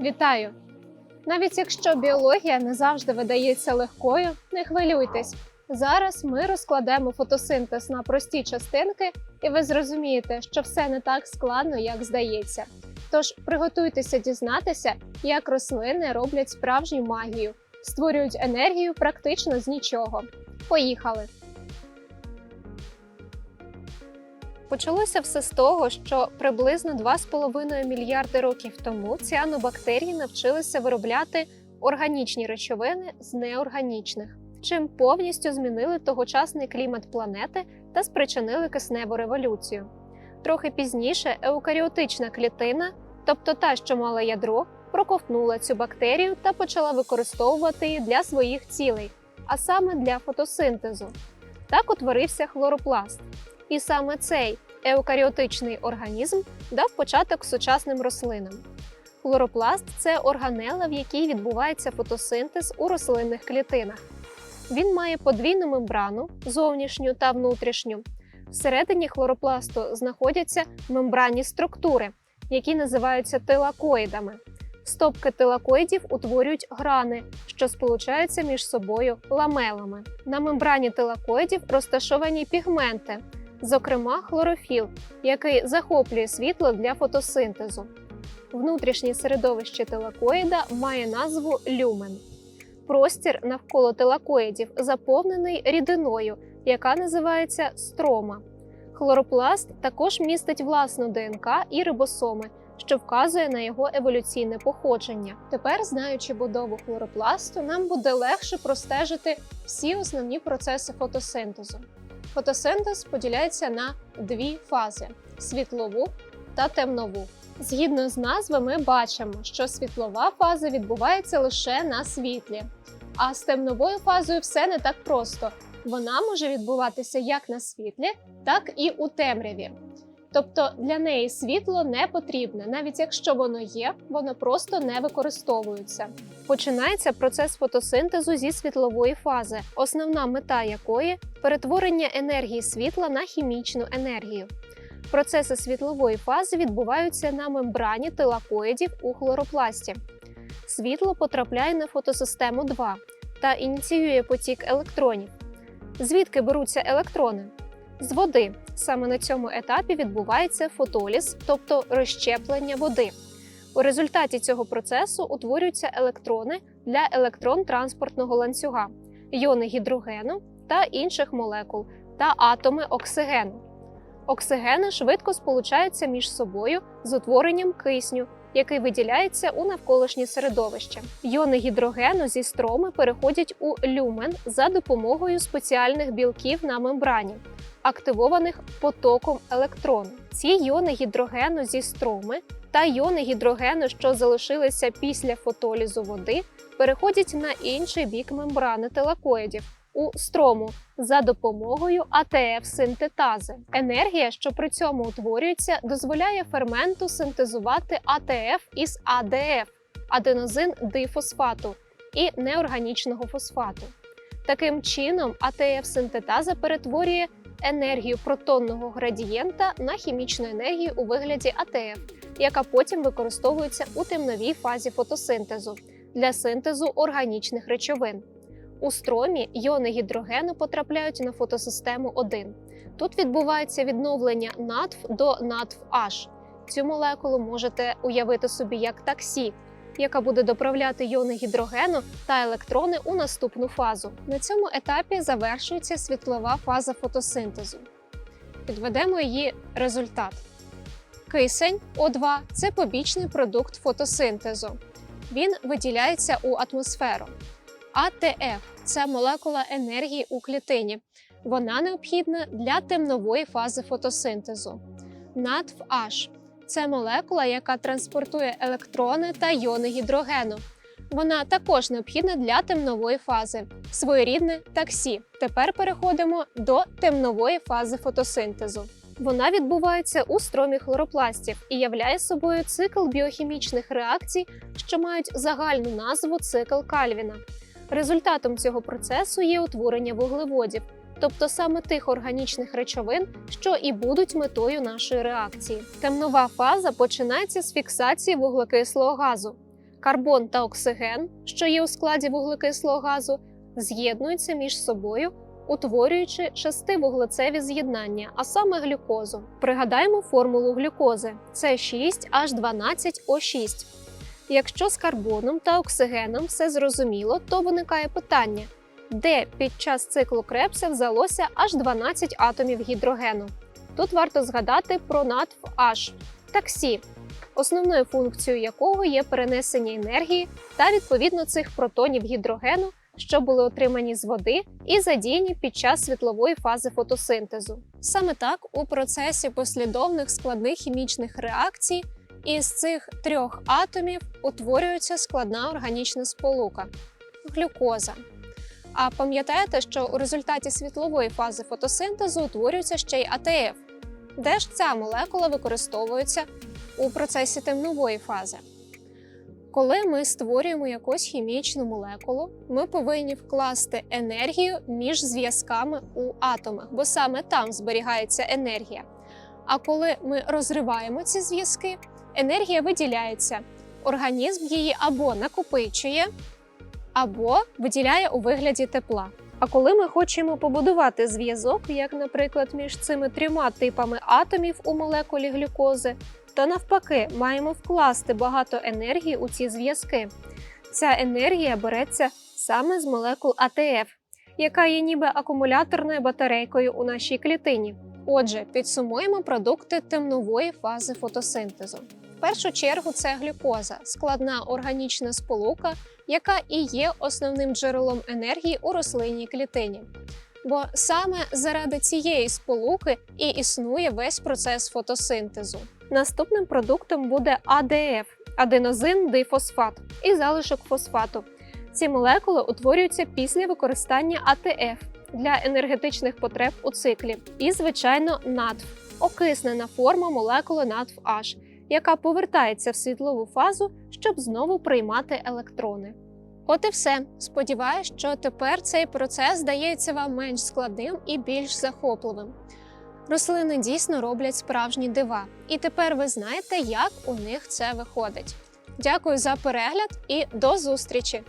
Вітаю! Навіть якщо біологія не завжди видається легкою, не хвилюйтесь. Зараз ми розкладемо фотосинтез на прості частинки, і ви зрозумієте, що все не так складно, як здається. Тож приготуйтеся дізнатися, як рослини роблять справжню магію, створюють енергію практично з нічого. Поїхали! Почалося все з того, що приблизно 2,5 мільярди років тому ціанобактерії навчилися виробляти органічні речовини з неорганічних, чим повністю змінили тогочасний клімат планети та спричинили кисневу революцію. Трохи пізніше еукаріотична клітина, тобто та, що мала ядро, проковтнула цю бактерію та почала використовувати її для своїх цілей, а саме для фотосинтезу. Так утворився хлоропласт. І саме цей еукаріотичний організм дав початок сучасним рослинам. Хлоропласт це органела, в якій відбувається фотосинтез у рослинних клітинах. Він має подвійну мембрану зовнішню та внутрішню. Всередині хлоропласту знаходяться мембранні структури, які називаються тилакоїдами. Стопки тилакоїдів утворюють грани, що сполучаються між собою ламелами. На мембрані тилакоїдів розташовані пігменти, зокрема хлорофіл, який захоплює світло для фотосинтезу. Внутрішнє середовище тилакоїда має назву люмен. Простір навколо тилакоїдів заповнений рідиною, яка називається строма. Хлоропласт також містить власну ДНК і рибосоми, що вказує на його еволюційне походження. Тепер, знаючи будову хлоропласту, нам буде легше простежити всі основні процеси фотосинтезу. Фотосинтез поділяється на дві фази: світлову та темнову. Згідно з назви, ми бачимо, що світлова фаза відбувається лише на світлі, а з темновою фазою все не так просто. Вона може відбуватися як на світлі, так і у темряві. Тобто для неї світло не потрібне, навіть якщо воно є, воно просто не використовується. Починається процес фотосинтезу зі світлової фази, основна мета якої перетворення енергії світла на хімічну енергію. Процеси світлової фази відбуваються на мембрані тилакоїдів у хлоропласті. Світло потрапляє на фотосистему 2 та ініціює потік електронів. Звідки беруться електрони? З води. Саме на цьому етапі відбувається фотоліз, тобто розщеплення води. У результаті цього процесу утворюються електрони для електрон-транспортного ланцюга, йони гідрогену та інших молекул та атоми оксигену. Оксигени швидко сполучаються між собою з утворенням кисню, який виділяється у навколишнє середовище. Йони гідрогену зі строми переходять у люмен за допомогою спеціальних білків на мембрані, активованих потоком електрону. Ці йони гідрогену зі строми та йони гідрогену, що залишилися після фотолізу води, переходять на інший бік мембрани телакоїдів у строму за допомогою АТФ-синтетази. Енергія, що при цьому утворюється, дозволяє ферменту синтезувати АТФ із АДФ аденозин дифосфату і неорганічного фосфату. Таким чином, АТФ-синтетаза перетворює енергію протонного градієнта на хімічну енергію у вигляді АТФ, яка потім використовується у темновій фазі фотосинтезу для синтезу органічних речовин. У стромі йони гідрогену потрапляють на фотосистему 1. Тут відбувається відновлення натф до натф-H. Цю молекулу можете уявити собі як таксі, яка буде доправляти йони гідрогену та електрони у наступну фазу. На цьому етапі завершується світлова фаза фотосинтезу. Підведемо її результат. Кисень О2 це побічний продукт фотосинтезу. Він виділяється у атмосферу. АТФ це молекула енергії у клітині. Вона необхідна для темнової фази фотосинтезу. NADH – це молекула, яка транспортує електрони та йони гідрогену. Вона також необхідна для темнової фази, своєрідне таксі. Тепер переходимо до темнової фази фотосинтезу. Вона відбувається у стромі хлоропластів і являє собою цикл біохімічних реакцій, що мають загальну назву цикл Кальвіна. Результатом цього процесу є утворення вуглеводів, тобто саме тих органічних речовин, що і будуть метою нашої реакції. Темнова фаза починається з фіксації вуглекислого газу. Карбон та оксиген, що є у складі вуглекислого газу, з'єднуються між собою, утворюючи шестивуглецеві з'єднання, а саме глюкозу. Пригадаємо формулу глюкози: це 6H12O6. Якщо з карбоном та оксигеном все зрозуміло, то виникає питання, де під час циклу Крепса взялося аж 12 атомів гідрогену. Тут варто згадати про натв H – таксі, основною функцією якого є перенесення енергії та відповідно цих протонів гідрогену, що були отримані з води і задіяні під час світлової фази фотосинтезу. Саме так у процесі послідовних складних хімічних реакцій із цих трьох атомів утворюється складна органічна сполука глюкоза. А пам'ятаєте, що у результаті світлової фази фотосинтезу утворюється ще й АТФ, де ж ця молекула використовується у процесі темнової фази. Коли ми створюємо якусь хімічну молекулу, ми повинні вкласти енергію між зв'язками у атомах, бо саме там зберігається енергія. А коли ми розриваємо ці зв'язки, енергія виділяється. Організм її або накопичує, або виділяє у вигляді тепла. А коли ми хочемо побудувати зв'язок, як, наприклад, між цими трьома типами атомів у молекулі глюкози, то навпаки маємо вкласти багато енергії у ці зв'язки. Ця енергія береться саме з молекул АТФ, яка є ніби акумуляторною батарейкою у нашій клітині. Отже, підсумуємо продукти темнової фази фотосинтезу. В першу чергу це глюкоза, складна органічна сполука, яка і є основним джерелом енергії у рослинній клітині. Бо саме заради цієї сполуки і існує весь процес фотосинтезу. Наступним продуктом буде АДФ аденозин дифосфат і залишок фосфату. Ці молекули утворюються після використання АТФ для енергетичних потреб у циклі. І, звичайно, натф окиснена форма молекули натф H, яка повертається в світлову фазу, щоб знову приймати електрони. От і все. Сподіваюсь, що тепер цей процес здається вам менш складним і більш захопливим. Рослини дійсно роблять справжні дива, і тепер ви знаєте, як у них це виходить. Дякую за перегляд і до зустрічі!